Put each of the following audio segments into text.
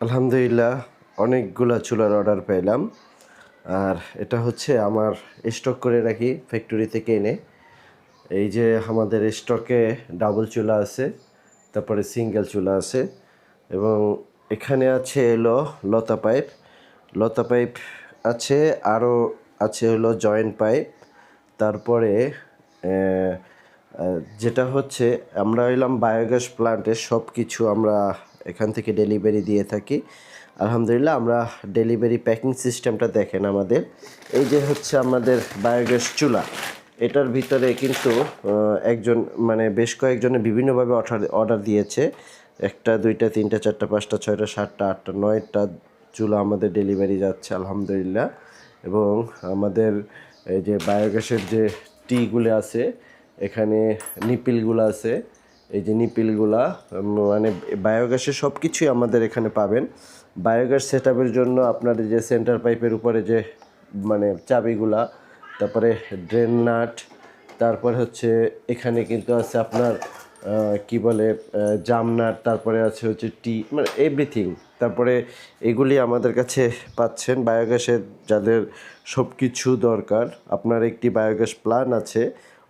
আলহামদুলিল্লাহ, অনেকগুলা চুলার অর্ডার পেলাম। আর এটা হচ্ছে আমার স্টক করে রাখি ফ্যাক্টরি থেকে এনে। এই যে আমাদের স্টকে ডাবল চুলা আছে, তারপরে সিঙ্গেল চুলা আছে এবং এখানে আছে এলো লতা পাইপ। লতা পাইপ আছে আরও আছে হলো জয়েন্ট পাইপ তারপরে যেটা হচ্ছে আমরা হইলাম বায়োগ্যাস প্লান্টের সব কিছু আমরা এখান থেকে ডেলিভারি দিয়ে থাকি। আলহামদুলিল্লাহ, আমরা ডেলিভারি প্যাকিং সিস্টেমটা দেখেন আমাদের। এই যে হচ্ছে আমাদের বায়োগ্যাস চুলা। এটার ভিতরে কিন্তু একজন মানে বেশ কয়েকজনে বিভিন্নভাবে অর্ডার অর্ডার দিয়েছে। একটা, দুইটা, তিনটা, চারটা, পাঁচটা, ছয়টা, সাতটা, আটটা, নয়টা চুলা আমাদের ডেলিভারি যাচ্ছে, আলহামদুলিল্লাহ। এবং আমাদের এই যে বায়োগ্যাসের যে টিগুলো আছে, এখানে নিপিলগুলো আছে। এই যে নিপিলগুলা মানে বায়োগ্যাসের সব কিছুই আমাদের এখানে পাবেন। বায়োগ্যাস সেট জন্য আপনার যে সেন্টার পাইপের উপরে যে মানে চাবিগুলা, তারপরে ড্রেন নাট, তারপর হচ্ছে এখানে কিন্তু আছে আপনার কি বলে জামনাট তারপরে আছে হচ্ছে টি মানে এভরিথিং। তারপরে এগুলি আমাদের কাছে পাচ্ছেন, বায়োগ্যাসের যাদের সব কিছু দরকার। আপনার একটি বায়োগ্যাস প্ল্যান আছে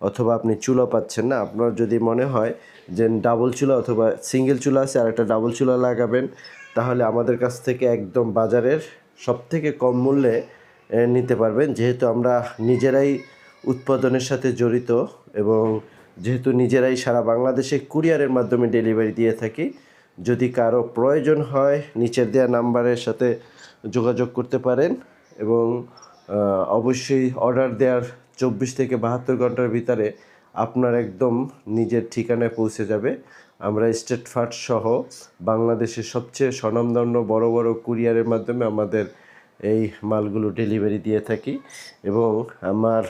অথবা আপনি চুলা পাচ্ছেন না, আপনার যদি মনে হয় যে ডাবল চুলা অথবা সিঙ্গেল চুলা আছে আর একটা ডাবল চুলা লাগাবেন, তাহলে আমাদের কাছ থেকে একদম বাজারের সব থেকে কম মূল্যে নিতে পারবেন। যেহেতু আমরা নিজেরাই উৎপাদনের সাথে জড়িত এবং যেহেতু নিজেরাই সারা বাংলাদেশে কুরিয়ারের মাধ্যমে ডেলিভারি দিয়ে থাকি, যদি কারও প্রয়োজন হয় নিচের দেওয়া নাম্বারের সাথে যোগাযোগ করতে পারেন এবং অবশ্যই অর্ডার দেওয়ার চব্বিশ থেকে বাহাত্তর ঘণ্টার ভিতরে আপনার একদম নিজের ঠিকানায় পৌঁছে যাবে। আমরা স্টেট ফার্ট সহ বাংলাদেশের সবচেয়ে স্বনামধন্য বড় বড় কুরিয়ারের মাধ্যমে আমাদের এই মালগুলো ডেলিভারি দিয়ে থাকি এবং আমার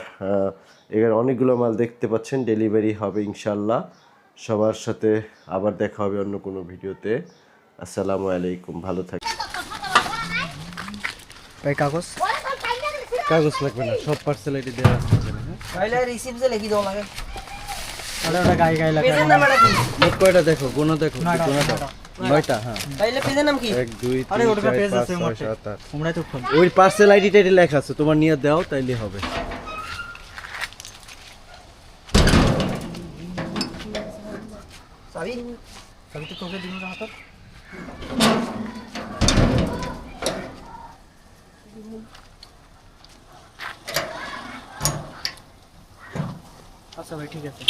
এখানে অনেকগুলো মাল দেখতে পাচ্ছেন ডেলিভারি হবে ইনশাল্লাহ সবার সাথে আবার দেখা হবে অন্য কোনো ভিডিওতে। আসসালামু আলাইকুম ভালো থাকি কাগজ? কাগজ লাগবে না সব পার্সেল আইডি দেওয়া হ্যাঁ? তাহলে রিসিপ্টে লিখি দেওয়া লাগে ওটা গায়ে গায়ে লাগা পেজের নাম এটা কি? মোট কয়টা দেখো? গুণ দেখো নয়টা। হ্যাঁ। পেজের নাম কি? এক দুই আরে ওটা পেজ আছে ছয় মোটে। সাত আট। তোমরাই তো ফোন ওই পার্সেল আইডি টাইডি লেখা আছে তোমার নিয়ে দাও তাইলে হবে। চাবি? আমি তো তোকে দিন হাতত আচ্ছা ভাই ঠিক আছে।